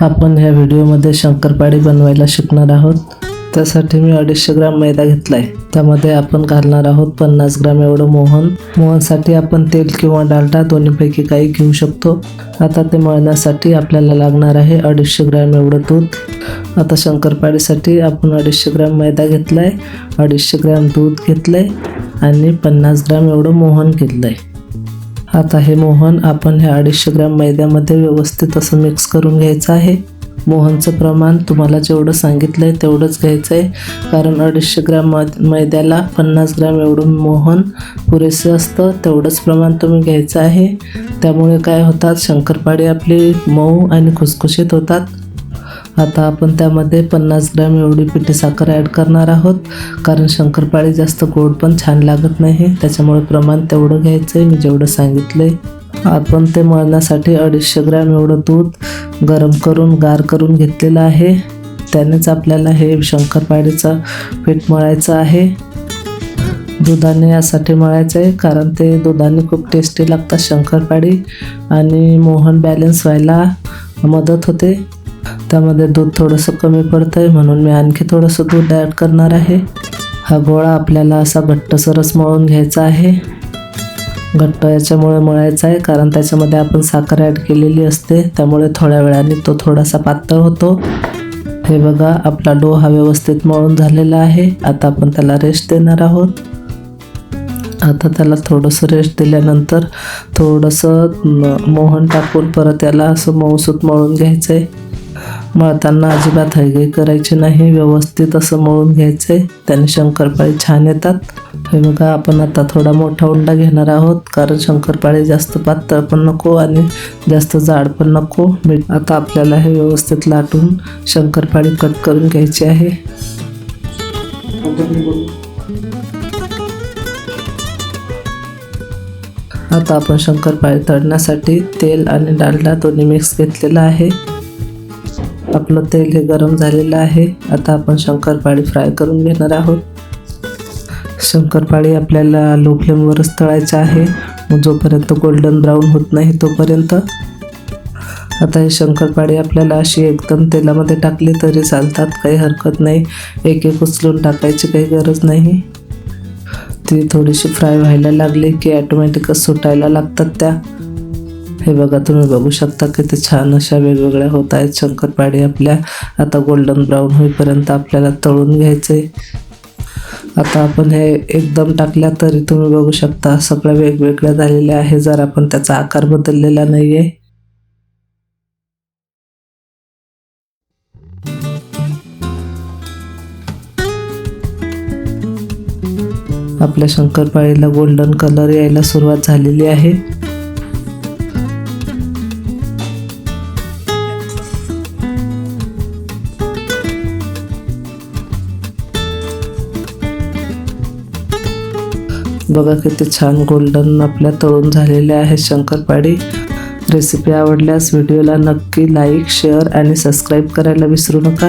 आपण ह्या व्हिडिओमध्ये शंकरपाळी बनवायला शिकणार आहोत. त्यासाठी मी अडीचशे ग्राम मैदा घेतला आहे त्यामध्ये आपण घालणार आहोत पन्नास ग्राम एवढं मोहन. मोहनसाठी आपण तेल किंवा डालटा दोन्हीपैकी काही घेऊ शकतो. आता ते मळण्यासाठी आपल्याला लागणार आहे अडीचशे ग्रॅम एवढं दूध. आता शंकरपाळीसाठी आपण अडीचशे ग्रॅम मैदा घेतला आहे अडीचशे ग्रॅम दूध घेतलं आहे आणि पन्नास ग्रॅम एवढं मोहन घेतलं आहे आता हे मोहन आपण ह्या अडीचशे ग्रॅम मैद्यामध्ये व्यवस्थित असं मिक्स करून घ्यायचं आहे. मोहनचं प्रमाण तुम्हाला जेवढं सांगितलं आहे तेवढंच घ्यायचं आहे कारण अडीचशे ग्रॅम मैद्याला पन्नास ग्रॅम एवढं मोहन पुरेसे असतं तेवढंच प्रमाण तुम्ही घ्यायचं आहे. त्यामुळे काय होतात शंकरपाळी आपली मऊ आणि खुसखुशीत होतात. आता आपण त्यामध्ये पन्नास ग्रॅम एवढी पिठी साखर ॲड करणार आहोत. कारण शंकरपाळी जास्त गोड पण छान लागत नाही. त्याच्यामुळे प्रमाण तेवढं घ्यायचं आहे मी जेवढं सांगितलं आहे आपण ते मळण्यासाठी अडीचशे ग्रॅम एवढं दूध गरम करून गार करून घेतलेलं आहे. त्यानेच आपल्याला हे शंकरपाळीचं पीठ मळायचं आहे. दुधाने यासाठी मळायचं आहे कारण ते दुधाने खूप टेस्टी लागतात शंकरपाळी. आणि मोहन बॅलन्स व्हायला मदत होते. त्यामध्ये दूध थोडंसं कमी पडतं आहे म्हणून मी आणखी थोडंसं दूध ॲड करणार आहे. हा गोळा आपल्याला असा घट्टसरच मळून घ्यायचा आहे. घट्ट याच्यामुळे मळायचा आहे कारण त्याच्यामध्ये आपण साखर ॲड केलेली असते. त्यामुळे थोड्या वेळाने तो थोडासा पातळ होतो. हे बघा आपला डो हा व्यवस्थित मळून झालेला आहे. आता आपण त्याला रेस्ट देणार आहोत. आता त्याला थोडंसं रेस्ट दिल्यानंतर थोडंसं मोहन टाकून परत याला असं मऊसूत मळून घ्यायचं आहे मळताना अजिबात हयगय करायची नाही व्यवस्थित असं मळून घ्यायचं आहे त्याने शंकरपाळी छान येतात. हे बघा आपण आता थोडा मोठा उंडा घेणार आहोत कारण शंकरपाळी जास्त पातळ पण नको आणि जास्त जाड पण नको. मी आता आपल्याला हे व्यवस्थित लाटून शंकरपाळी कट करून घ्यायची आहे. आता आपण शंकरपाळी तळण्यासाठी तेल आणि डालडा दोन्ही मिक्स घेतलेला आहे. आपलं तेल हे गरम झालेलं आहे. आता आपण शंकरपाळी फ्राय करून घेणार आहोत. शंकरपाळी आपल्याला लो फ्लेमवरच तळायचं आहे. जोपर्यंत गोल्डन ब्राऊन होत नाही तोपर्यंत. आता हे शंकरपाळी आपल्याला अशी एकदम तेलामध्ये टाकली तरी चालतात. काही हरकत नाही. एक एक उचलून टाकायची काही गरज नाही. ती थोडीशी फ्राय व्हायला लागली की ॲटोमॅटिकच सुटायला लागतात त्या. हे बघा तुम्ही बघू शकता किती छान अशा वेगवेगळ्या होत आहेत शंकरपाळी आपल्या. आता गोल्डन ब्राऊन होईपर्यंत आपल्याला तळून घ्यायचे आता आपण हे एकदम टाकल्या तरी तुम्ही बघू शकता सगळ्या वेगवेगळ्या झालेल्या आहे जर आपण त्याचा आकार बदललेला नाही आहे आपल्या शंकरपाळीला गोल्डन कलर यायला सुरुवात झालेली आहे. बघा किती छान गोल्डन आपल्या तळून झालेल्या आहेत शंकरपाळी. रेसिपी आवडल्यास व्हिडिओला नक्की लाईक शेअर आणि सबस्क्राईब करायला विसरू नका.